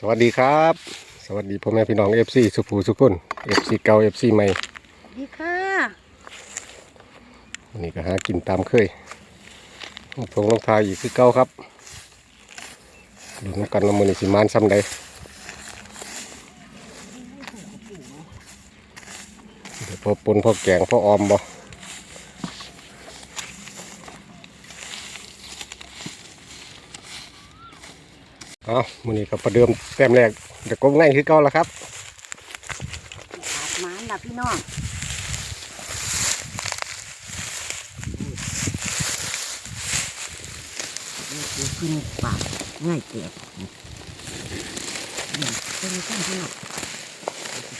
สวัสดีครับ สวัสดีพ่อแม่พี่น้องเอฟซีสุภูสุกุนเอฟซีเก่าเอฟซีใหม่ดีค่ะวันนี้ก็หากินตามเคยลงทงลงทายอีกคือเก่าครับดูน้ำกันว่ามือนี้สิมานซ้ำใดเดี๋ยวพอปนพอแกงพอออมบ่ เอามือนี้ก็ประเดิมแต้มแรกเดี๋ยวก็ง่ายคือเก่าแล้วครับอาบหมานล่ะพี่น้องนี่คือขึ้นปากง่ายเกียบนี่เป็นต้นพี่น้อง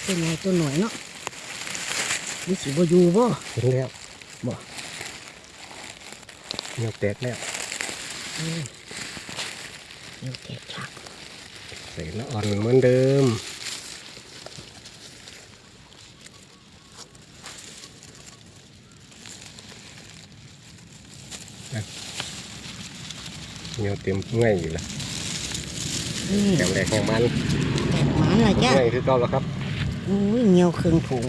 เป็นไงตัวหน่อยเนาะนี่สิบ่อยู่บ่เห็นแล้วบ่เนื้อแตกแล้ว อืมเดี๋ยวเก็บชักใส่ละอ่อนเหมือนเดิมนะเหนียวเต็มง่ายอยู่ละนี่แถมแรกแห่งมันแตกหมานล่ะจ้ะง่ายคือเก่าแล้วครับอุ้ยเหนียวเครื่องถุง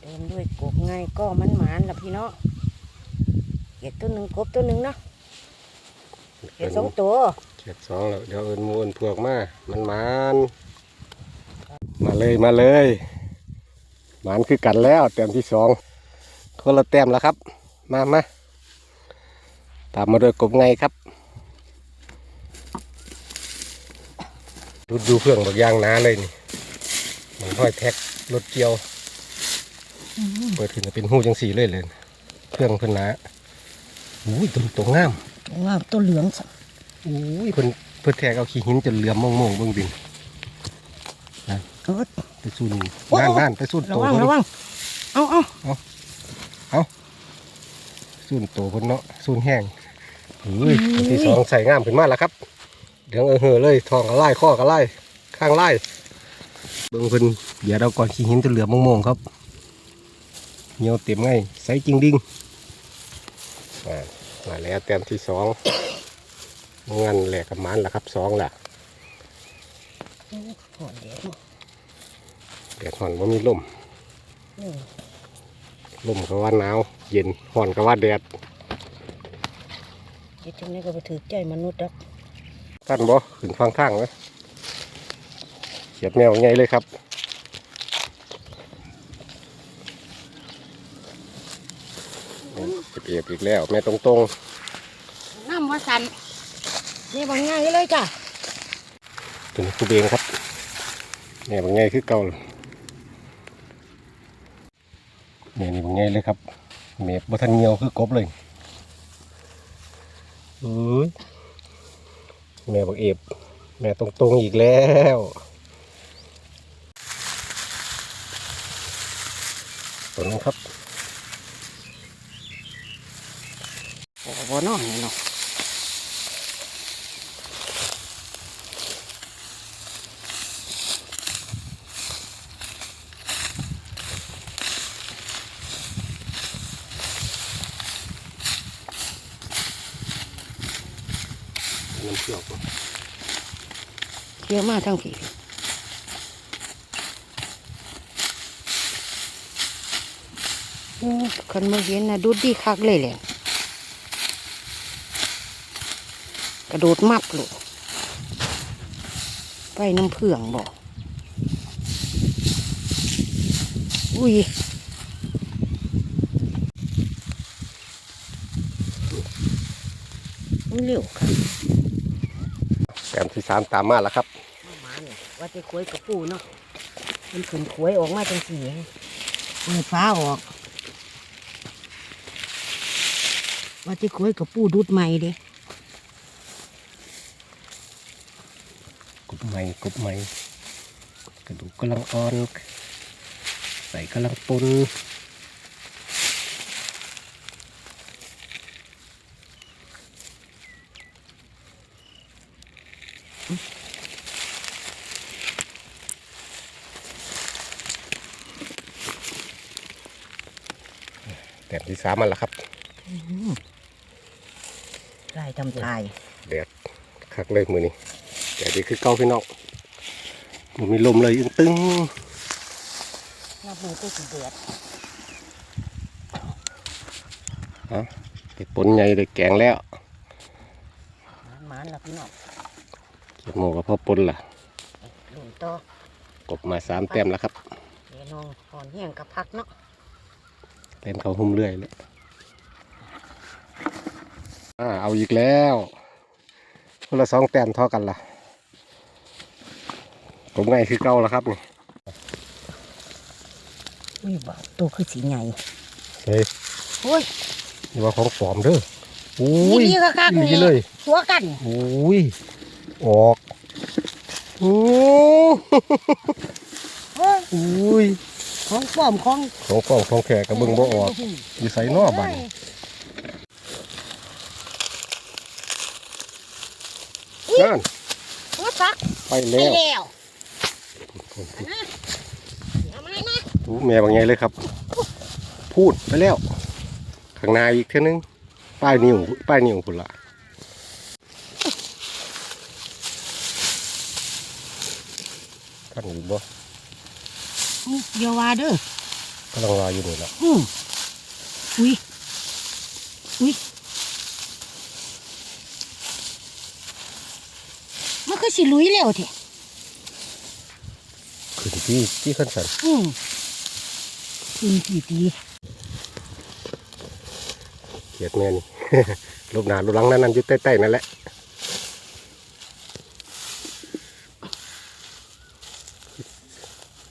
เดินด้วยกบง่ายก็มันหมานล่ะพี่น้องเห็ดตัวหนึ่งกบตัวหนึ่งเนาะ เห็ดสองตัวเขียดสองแล้วเดี๋ยวเอินหมูเอินพวกมา มันมันมาเลยมาเลยหมันคือกันแล้วแต้มที่สองคนละแต้มแล้วครับ มามาตามมาด้วยกบไงครับดูดูเครื่องบักยางหนาเลยนี่มันห้อยแท็กรถเกี่ยวเปิดขึ้นจะเป็นหูจังสีเลยเลย เครื่องเพิ่นหนาอุ้ยตรงตรงงาม งามตัวเหลืองสัอุ้ยเพิ่นเพิ่นแทกเอาขี้หินจนเหลือมมองๆเบิ่งดินเออไปสูนโอ้น่านโอ้น่านไปสูนระโตวังเพิ่นระวังเอาเอาสูนโตเพิ่นเนาะสูนแห้งเฮ้ยอันที่สองใส่งามขึ้นมาแล้วครับเดี๋ยวเออเฮอเลยทองก็ไล่ข้อก็ไล่ข้างไล่เบิ่งเพิ่นเดี๋ยวเราก่อนขี้หินจนเหลือมมองๆครับเหนียวเต็มไงใส่จริงดิ่งมา มาแล้วแต้มที่สองงันแหลกกับมันละครับสองละหอนเด็ดแดดห่อนว่ามีลมลมก็ว่าหนาวเย็นห่อนก็ว่าแดดเฮ็ดจังนี้ก็ไปถือใจมนุษย์ดักท่านบ่ขึ้นฟังทางไหมเขียดแมวไงเลยครับ เก็บเอียบอีกแล้ว แม่ตรงตรงน้ำว่าสันนี่บางง่ายเลยจ้ะๆเป็นกูเบงครับแม่บางไงคือเก่าแม่นี่บางไงเลยครับแม่บ่ทันเงียวคือกบเลยเอ้ยแม่บอกเอฟแม่ตรงตรงๆอีกแล้วตัวนี้ครับ โอ้โหน้องนี่เนาะน้ำเชื่อมเยอะมากทั้งผีโอ้คันมาเห็นนะดูดีคักเลยแหละ กระโดดมับลูกไปน้ำเพื่องบอกอุ้ยมันเร็วค่ะแต้มที่สามตามมาแล้วครับมาหมาเนี่ยว่าจะควยกับปูเนาะมันขึ้นควยออกมาจังสีเปิดฟ้าออกว่าจะควยกับปูดูดใหม่เด้ กบ ใหม่กบใหม่กระดูกกำลังอ่อน ใส่กำลังปนแต้มที่สามมาแล้วครับลายทำตายแดดคักเลยมือนี้ แต่ดีคือเก้าพี่น้องมันมีลมเลยอึ้งตึงนับมือก็สิเดือดฮะไปปนใหญ่ได้แกงแล้วหมานๆล่ะพี่น้องเก็บหมูกับพ่อปนล่ะลุ้นต่อกบมาสามแต้มแล้วครับเดี๋ยวน้องก่อนเฮียงกับพักเนาะเต้นเขาหุ้มเรื่อยเลยอ่าเอาอีกแล้วคนละสองแต้มเท่ากันล่ะ ผมไงคือเก้าแล้วครับนี่อุ้ยบ่าวตัวคือสีใหญ่เฮ้ยโอ้ยนี่ว่าของปลอมเด้อโอ้ยนี่ก็คักนี่เลยหัวกันโอ้ยออกโอ้เอ้ยโอ้ยของปลอมของของกล้องของแขกกระเบึงบ่ออกอยู่ใส่นอบันนั่นหัวซักไปไปแล้ว แล้วนะเอามานะโอ้แม่บางไงเลยครับ พูดไปแล้ว ข้างหน้าอีกเท่านึง ป้ายนิ้วป้ายนิ้วคุณละท่านอีกบ่อุ๊ยอย่าว่าเด้อกำลังรออยู่นี่แหละอืมอุ้ยอุ้ยมันคือสิลุยแล้วเถอะ ขึ้นที่ที่ขั้นสันอืมขึ้นทีตีเกียดแม่นี่รูปหนารูปหลังนั่นนั่นอยู่ใต้ๆนั่นแหละ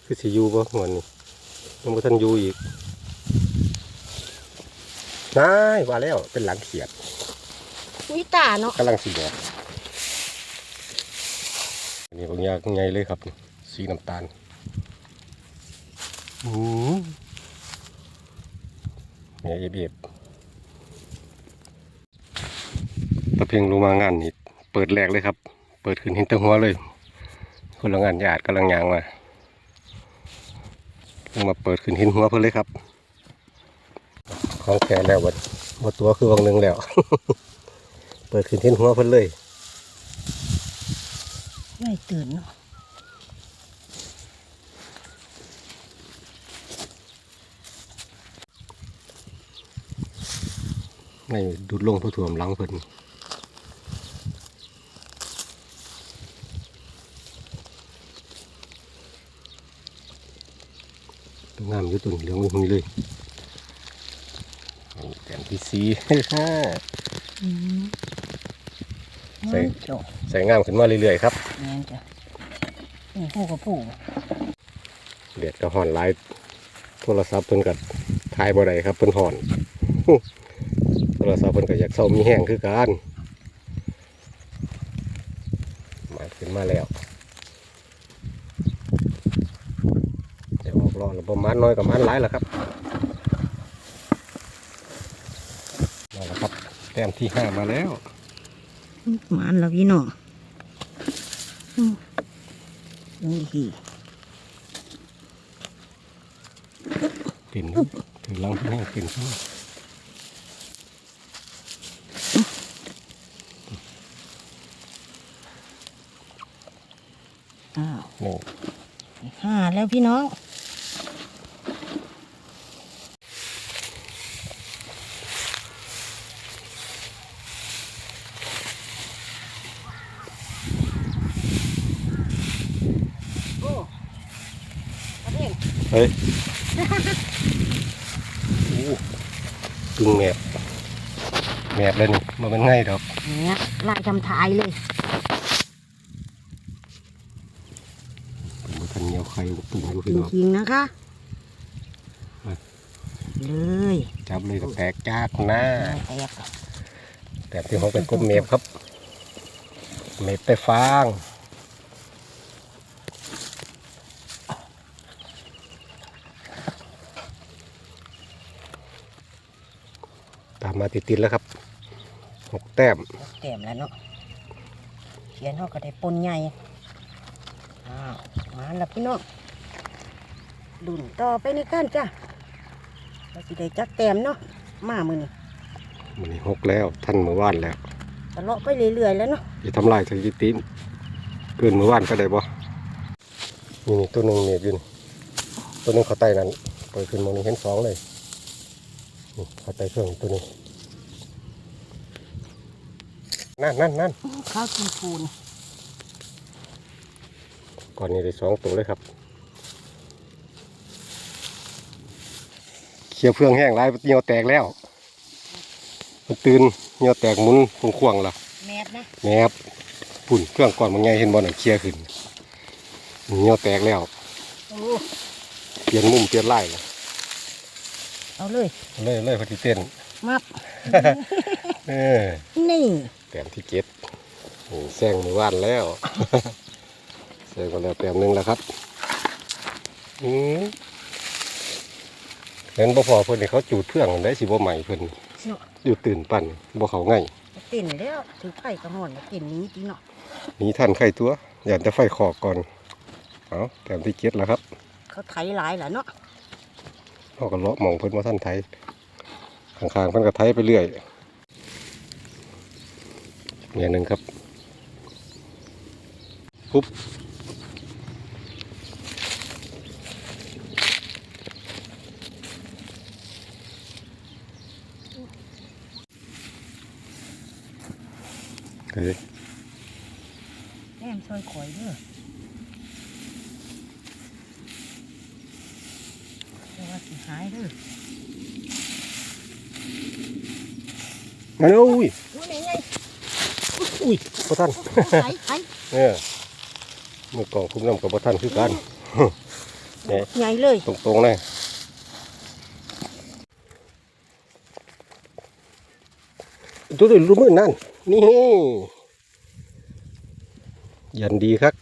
คือสิอยูบ่หัวนี่ยังบ่ทันอยู่อีกนายว่าแล้วเป็นหลังเขียดอุ้ยตาเนาะกำลังสีแดงอันนี้บางอย่างไงเลยครับ สีน้ำตาล อืมเนี่ยเอฟเอฟตะเพียงลงมางานนี่เปิดแรกเลยครับ เปิดขึ้นเห็นตั้งหัวเลย คนละงานญาตกำลังยางมาลงมาเปิดขึ้นเห็นหัวเพิ่นเลยครับของแขนแล้ววัดวัดตัวคือวังหนึ่งแล้ว เปิดขึ้นเห็นหัวเพิ่นเลยไม่ตื่นเนาะ ในดูดลงเพื่อถ่วมหลังเพิ่นตัวงามอยู่ตัวนี้เหลืองหุยๆเลยนี่แผ่นที่สีอืมใส่เจ้าใส่งามขึ้นมาเรื่อยๆครับแม่นจ้ะนี่ผู้กับผู้เดือดกระห่อนหลายโทรศัพท์เพิ่นกับทายบ่ได้ครับเพิ่นห่อนโท รศัพท์เพิ่นก็อยากเศร้ามีแห้งคือกันมาขึ้นมาแล้วเดี๋ยวออกรอแล้วประมาณน้อยกับมันหลายแล้วครับมาแล้วครับแต้มที่ห้ามาแล้วหมานแล้วพี่น้องอืมนี่ทีปิ่นถึงหลังแห้งปิ่นขึ้นมาอ้าวนี่ห้าแล้วพี่น้องโอ้ประเด็นเฮ้ยโอ้กึ่งแมบแมบเลยนี่มันเป็นไงดอกเนี่ยลายทำทายเลย มันทันเหนียว ไข่ตุ่มอยู่จพี่น้องริงๆนะคะ เลยจับเลยก็แตกจากหน้าแตกแต่ที่เขาเป็นกบเมฟครับ เมฟแต่ฟางตามมาติดๆแล้วครับหกแต้มเต็มแล้วเนาะเขียนเขาก็ได้ปนใหญ่อ้าว มาแล้วพี่น้องดุนต่อไปในก้านจ้ะเราสิได้จักแต้มเนาะมามือนี่มันนี้หกแล้วท่านเมื่อวานแล้วตะเลาะไปเรื่อยๆแล้วเนาะอย่าทำลายสถิติเกินเมื่อวานก็ได้บ่นี่นี่ตัวหนึ่งเนี่ยอยืนตัวหนึ่งเขาไต่นั้นปล่อยขึ้นมองนี้เห็นสองเลยนี่เขาไต่เครื่องตัวหนึงนั่นนั่นนั่นข้าวจีพูน ก่อนนี้ได้สองตัวเลยครับเขี่ยวเฟืองแห้งไรเหนียวแตกแล้ว มันตื่นเหนียวแตกหมุนคงควงๆล่ะแมบนะแหนบปุ่นเครื่องก่อนมันไงเห็นบอลหนังเคลียร์ขึ้นเหนียวแตกแล้วโอ้เปลี่ยนมุมเปลี่ยนลายเลยเอาเลยเลยเลยพอดีเต้นมับเออนี่แต้มที่เจ็ดโอ้แซงมือว่านแล้ว แซงก็แล้วแต้มหนึ่งแล้วครับอืมเห็นบ่พอเพิ่นนี่เขาจูดเพื่องได้สิบ่ใหม่เพิ่นเนาะอยู่ตื่นปั่นบ่เขาง่ายติ่นแล้วถือไข่กระหอนแล้วติ่นนี้จีเนาะหนีท่านไข่ตัวอยากจะไฟขอกก่อนเอาแต้มที่เจ็ดแล้วครับ เขาไถหลายแหละเนาะเขาก็เลาะมองเพิ่นว่าท่านไทยข้างๆเพิ่นก็ไทยไปเรื่อยเนี่ยหนึ่งครับปุ๊บ เฮ้ยแม่มช่วยข่อยเด้อเดี๋ยวว่าสิหายเด้ออันนี้อุ้ยดูนี่ไงอุ้ยพระท่านไถไถเนี่ยมือกล่องคุ้มน้ำกับพระท่านคือกันเนี่ยใหญ่เลย ตรงๆเลยตัวตัวรู้มือนั่น นี่ยันดีครับ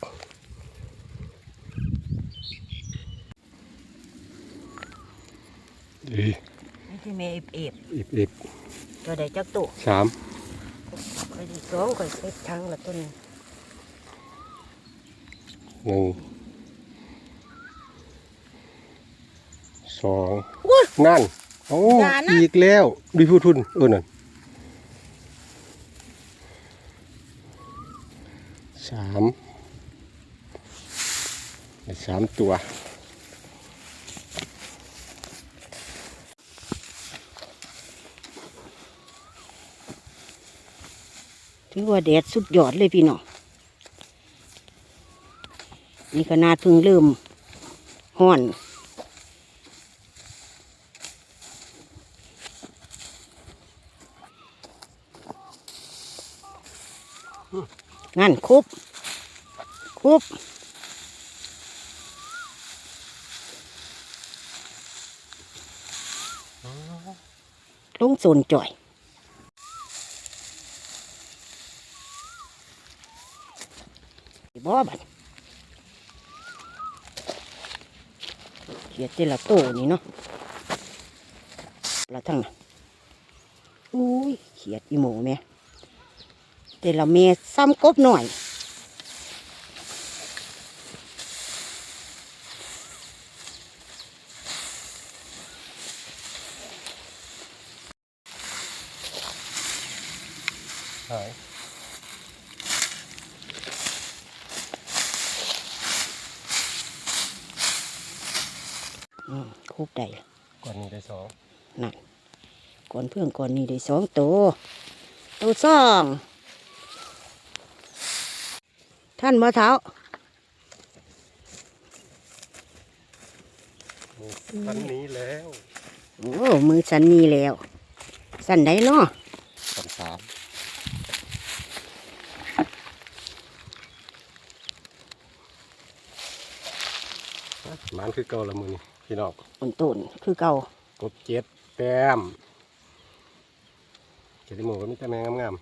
ดีนี่ที่แม่เอบเอบอีบอีบตัวใดจักตุสามข่อยดีสองข่อยเซ็ตทั้งละต้นงหนึ่งสองว้านั่นโอ้อย่านะอีกแล้วดูพูดทุนเออนั่น สามสามตัวถือว่าแดดสุดยอดเลยพี่น้องนี่ขนาดเพิ่งเริ่มห้อน งั้นคุบคุบลงโซนจ่อยบ่บัดเขียดเจละโตนี่เนาะละทั้งอุ้ยเขียดอีหมูแม่ เจละเมซ้ำกบหน่อยหายอืมคุบได้ละก่อนนี้ได้สองนั่นก่อนเพื่อนก่อนนี่ได้สองตัวตัวสอง ท่านมาเท้าพันนี้แล้วโอ้มือสันนี่แล้ว สันได้เนาะสามสามมันคือเก่าละมือนี่พี่น้องต้นต้นคือเก่ากบเจ็ดแต้มเจ็ดที่หมูก็มีแต่แมงงาม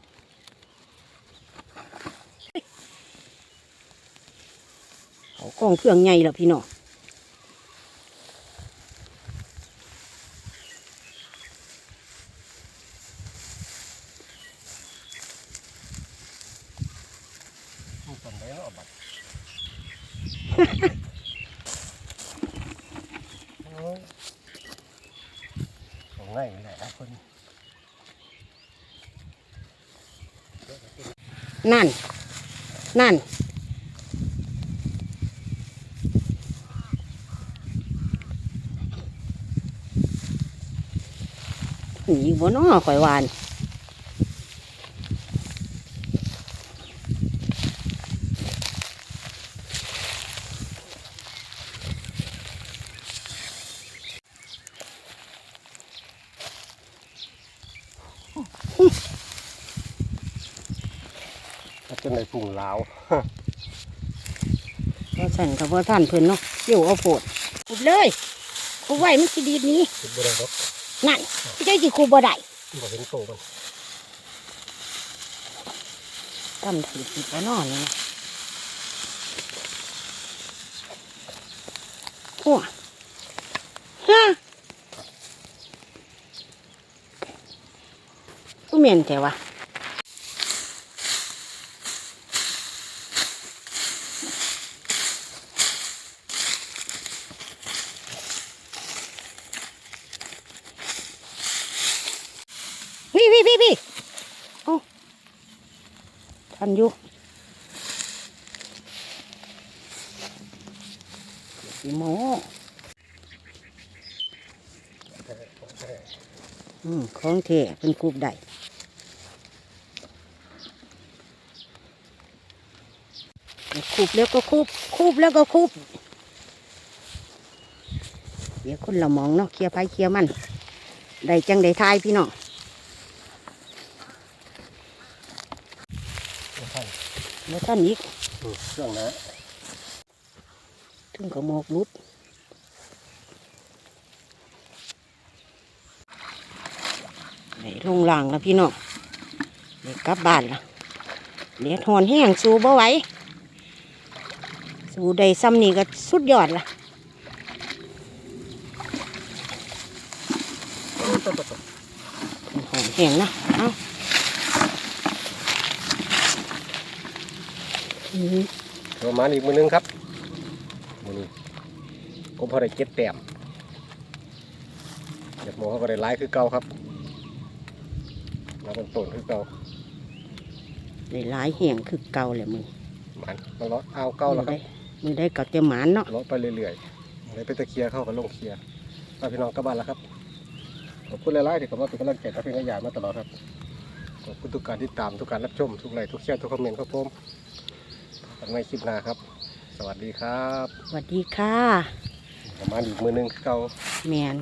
เขา กองเครื่องใหญ่แล้วพี่น้องๆมีต้นไม้เนาะบัดโอ้ยของง่ายนี่แหละนะคนนั่นนั่น อีกบ่น้อข่อยวานจนในปุ่งลาวก็สั่นกับว่าท่านเพิ่นเนาะเกี่ยวเอาโปดขุดเลยขุดไว้มันสิดีดหนี้คิดบ่ได้ดอก นั่นพี่เจ้าสิขุดบ่ได้บ่เห็นโตมันตั้มถือติดบ่นอนเลยนะโอ้ฮะกูเหม็นแต่ว่าพี่พี่พี่พี่โอ้ ทันอยู่สีโมอืมของเทเป็นคูบได้คูบแล้วก็คูบคูบแล้วก็คูบเดี๋ยวคนเรามองเนาะเคลียร์ไปเคลียร์มัน ได้จังได้ทายพี่น้อง ท่าน แล้วท่านอีกอืมเครื่องนะถึงกระโมกรุดได้ลงล่างแล้วพี่น้องได้กลับบ้านละเลียดหอนแห้งสู้บ่ไหวสู้ได้ซ้ำนี่ก็สุดยอดละหอนแห้งนะเอาอืม ประมาณอีกมือนึงครับมือนี้ผมพอได้เก็ดแต้มเก็ดหมูเขาก็ได้หลายคือเก่าครับแล้วมันต้นคือเก่าได้หลายแห้งคือเก่าเลยมึงมันมันเลาะเอาเก่าแล้วครับมือได้ก็จะหมานเนาะเลาะไปเรื่อยๆเลยไปตะเคลียร์เข้ากับลงเคลียร์เอาพี่น้องกลับบ้านแล้วครับขอบคุณหลายๆที่เข้ามาเป็นกำลังใจกับพี่นายใหญ่มาตลอดครับขอบคุณทุกการติดตามทุกการรับชมทุกไลค์ทุกแชร์ทุกคอมเมนต์ครับผมพบ กันในคลิปหน้าครับ สวัสดีครับสวัสดีค่ะประมาณอีกมือนึงคือเก่า แมน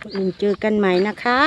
คนอื่นเจอกันใหม่นะคะ